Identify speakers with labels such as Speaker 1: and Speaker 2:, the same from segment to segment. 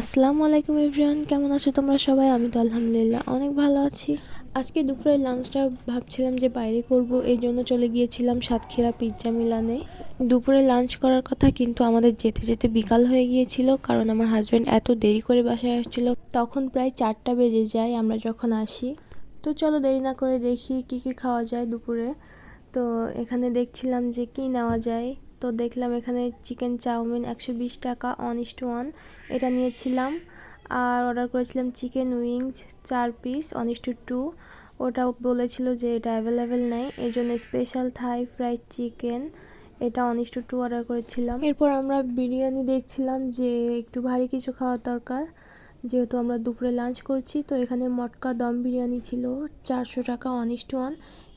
Speaker 1: আসসালামু আলাইকুম এভরিওয়ান, কেমন আছো তোমরা সবাই? আমি তো আলহামদুলিল্লাহ অনেক ভালো আছি। আজকে দুপুরের লাঞ্চটা ভাবছিলাম যে বাইরে করব, এই জন্য চলে গিয়েছিলাম সাতক্ষীরা পিৎজা মিলানে। দুপুরে লাঞ্চ করার কথা কিন্তু আমাদের যেতে যেতে বিকাল হয়ে গিয়েছিল, কারণ আমার হাজব্যান্ড এত দেরি করে বাসায় আসছিল। তখন প্রায় চারটা বেজে যায় আমরা যখন আসি। তো চলো দেরি না করে দেখি কি কি খাওয়া যায় দুপুরে। তো এখানে দেখছিলাম যে কি নেওয়া যায়। তো দেখলাম এখানে চিকেন চাউমিন একশো বিশ টাকা অন ইস টু ওয়ান এটা নিয়েছিলাম আর অর্ডার করেছিলাম চিকেন উইংস চার পিস অন টু ওটা বলেছিল যে এটা অ্যাভেলেবেল নেই এই জন্য স্পেশাল থাই ফ্রাইড চিকেন এটা অন টু অর্ডার করেছিলাম। এরপর আমরা বিরিয়ানি দেখছিলাম যে একটু ভারী কিছু খাওয়ার দরকার। যেহেতু আমরা দুপুরে লাঞ্চ করছি, তো এখানে মটকা দম বিরিয়ানি ছিল চারশো টাকা অনিস্ট ওয়ান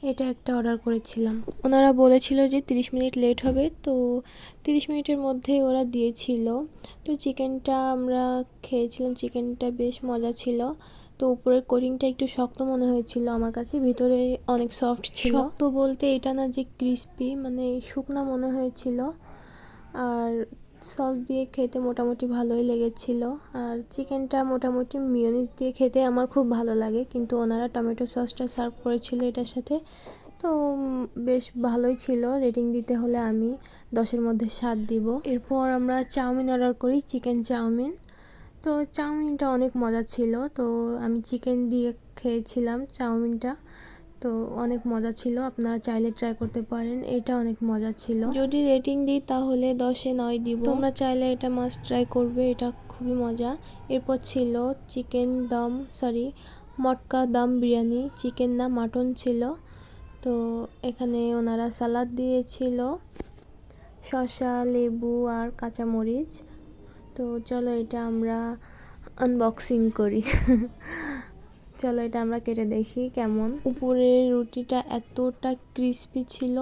Speaker 1: এটা একটা অর্ডার করেছিলাম। ওনারা বলেছিল যে তিরিশ মিনিট লেট হবে, তো তিরিশ মিনিটের মধ্যেই ওরা দিয়েছিল। তো চিকেনটা আমরা খেয়েছিলাম, চিকেনটা বেশ মজা ছিল। তো উপরের কোটিংটা একটু শক্ত মনে হয়েছিল আমার কাছে, ভিতরে অনেক সফট ছিল। তো বলতে এটা না যে ক্রিস্পি মানে শুকনা মনে হয়েছিল। আর সস দিয়ে খেতে মোটামুটি ভালোই লেগেছিল। আর চিকেনটা মোটামুটি মিওনিস দিয়ে খেতে আমার খুব ভালো লাগে, কিন্তু ওনারা টমেটো সসটা সার্ভ করেছিল এটার সাথে। তো বেশ ভালোই ছিল। রেটিং দিতে হলে আমি দশের মধ্যে সাত দিব। এরপর আমরা চাউমিন অর্ডার করি চিকেন চাউমিন। তো, চাউমিনটা অনেক মজা ছিল। তো, আমি চিকেন দিয়ে খেয়েছিলাম চাউমিনটা। তো অনেক মজা ছিল আপনারা চাইলে ট্রাই করতে পারেন এটা অনেক মজা ছিল। যদি রেটিং দিই তাহলে দশে নয় দিব। তোমরা চাইলে এটা মাস্ট ট্রাই করবে এটা খুবই মজা। এরপর ছিল চিকেন দম সরি মটকা দম বিরিয়ানি চিকেন না মাটন ছিল। তো এখানে ওনারা সালাদ দিয়েছিল শসা লেবু আর কাঁচামরিচ। তো চলো এটা আমরা আনবক্সিং করি। চলো এটা আমরা কেটে দেখি কেমন। উপরের রুটিটা এতটা ক্রিস্পি ছিল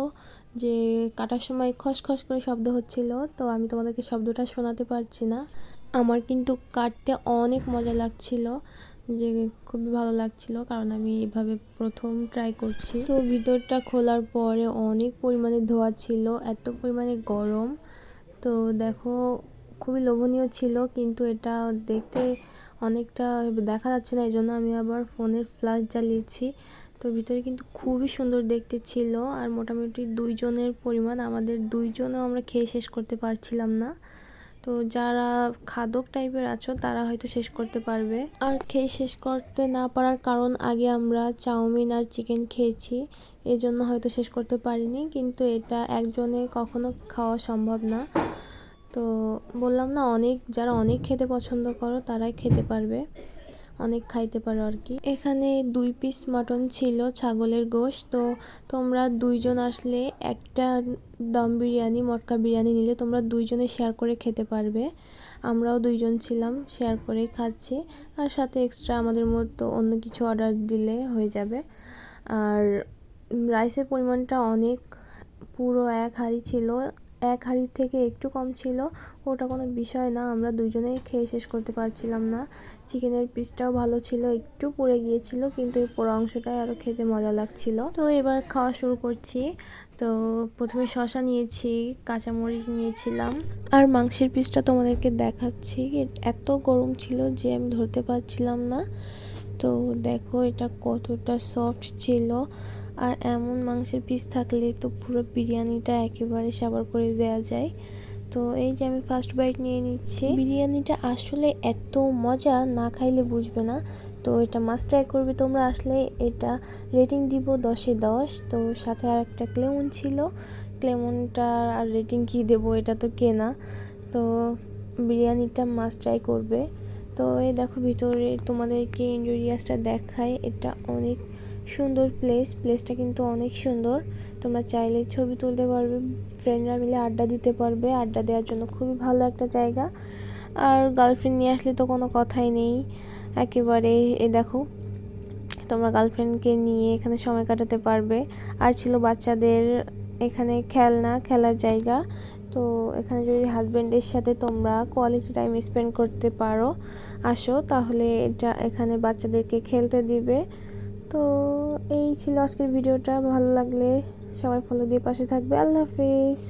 Speaker 1: যে কাটার সময় খসখস করে শব্দ হচ্ছিল, তো আমি তোমাদেরকে শব্দটা শোনাতে পারছি না। আমার কিন্তু কাটতে অনেক মজা লাগছিল, যে খুবই ভালো লাগছিল, কারণ আমি এভাবে প্রথম ট্রাই করছি। তো ভিতরটা খোলার পরে অনেক পরিমাণে ধোয়া ছিল, এত পরিমাণে গরম। তো দেখো, খুবই লোভনীয় ছিল, কিন্তু এটা দেখতে অনেকটা দেখা যাচ্ছে না এই জন্য আমি আবার ফোনের ফ্ল্যাশ জ্বালিয়েছি। তো ভিতরে কিন্তু খুবই সুন্দর দেখতে ছিল আর মোটামুটি দুইজনের পরিমাণ, আমাদের দুইজনও আমরা খেয়ে শেষ করতে পারছিলাম না। তো যারা খাদক টাইপের আছো, তারা হয়তো শেষ করতে পারবে। আর খেয়ে শেষ করতে না পারার কারণ, আগে আমরা চাউমিন আর চিকেন খেয়েছি এই জন্য হয়তো শেষ করতে পারিনি, কিন্তু এটা একজনে কখনো খাওয়া সম্ভব না। তো বললাম না, অনেক, যারা অনেক খেতে পছন্দ করো তারাই খেতে পারবে। অনেক খাইতে পারো আর কি। এখানে দুই পিস মাটন ছিল, ছাগলের গোশ। তো তোমরা দুইজন আসলে একটা দম বিরিয়ানি, মটকা বিরিয়ানি নিলে তোমরা দুইজনে শেয়ার করে খেতে পারবে। আমরাও দুইজন ছিলাম শেয়ার করে খাচ্ছি। আর সাথে এক্সট্রা আমাদের মতো অন্য কিছু অর্ডার দিলে হয়ে যাবে। আর রাইসের পরিমাণটা অনেক, পুরো এক হাঁড়ি ছিল। এক হাঁড়ির থেকে একটু কম ছিল। ওটা কোনো বিষয় না, আমরা দুজনেই খেয়ে শেষ করতে পারছিলাম না। চিকেনের পিসটাও ভালো ছিল, একটু পড়ে গিয়েছিল, কিন্তু এই পোড়া অংশটাই আরও খেতে মজা লাগছিল। তো এবার খাওয়া শুরু করছি। তো প্রথমে শশা নিয়েছি, কাঁচামরিচ নিয়েছিলাম। আর মাংসের পিসটা তোমাদেরকে দেখাচ্ছি। এত গরম ছিল যে আমি ধরতে পারছিলাম না। তো দেখো এটা কতটা সফট ছিল। আর এমন মাংসের পিস থাকলে তো পুরো বিরিয়ানিটা একেবারে সাবার করে দেওয়া যায়। তো এই যে আমি ফার্স্ট বাইট নিয়ে নিচ্ছি। বিরিয়ানিটা আসলে এত মজা না খাইলে বুঝবে না। তো এটা মাস্ট ট্রাই করবে তোমরা। আসলে এটা রেটিং দিব দশে দশ। তো সাথে আর একটা ক্লেমন ছিল। ক্লেমনটা আর রেটিং কী দেবো এটা তো কেনা। তো বিরিয়ানিটা মাস্ট ট্রাই করবে। তো এই দেখো ভিতরে তোমাদেরকে ইন্ডোরিয়াসটা দেখায় এটা অনেক সুন্দর প্লেস প্লেসটা কিন্তু অনেক সুন্দর। তোমরা চাইলে ছবি তুলতে পারবে ফ্রেন্ডরা মিলে আড্ডা দিতে পারবে। আড্ডা দেওয়ার জন্য খুবই ভালো একটা জায়গা। আর গার্লফ্রেন্ড নিয়ে আসলে তো কোনো কথাই নেই। একেবারে এ দেখো, তোমরা গার্লফ্রেন্ডকে নিয়ে এখানে সময় কাটাতে পারবে। আর ছিল বাচ্চাদের এখানে খেলনা, খেলার জায়গা। তো এখানে যদি হাজব্যান্ডের সাথে তোমরা কোয়ালিটি টাইম স্পেন্ড করতে পারো, আসো, তাহলে এটা এখানে বাচ্চাদেরকে খেলতে দিবে। তো এই ছিল আজকের ভিডিওটা ভালো লাগলে সবাই ফলো দিয়ে পাশে থাকবে। আল্লাহ হাফিজ।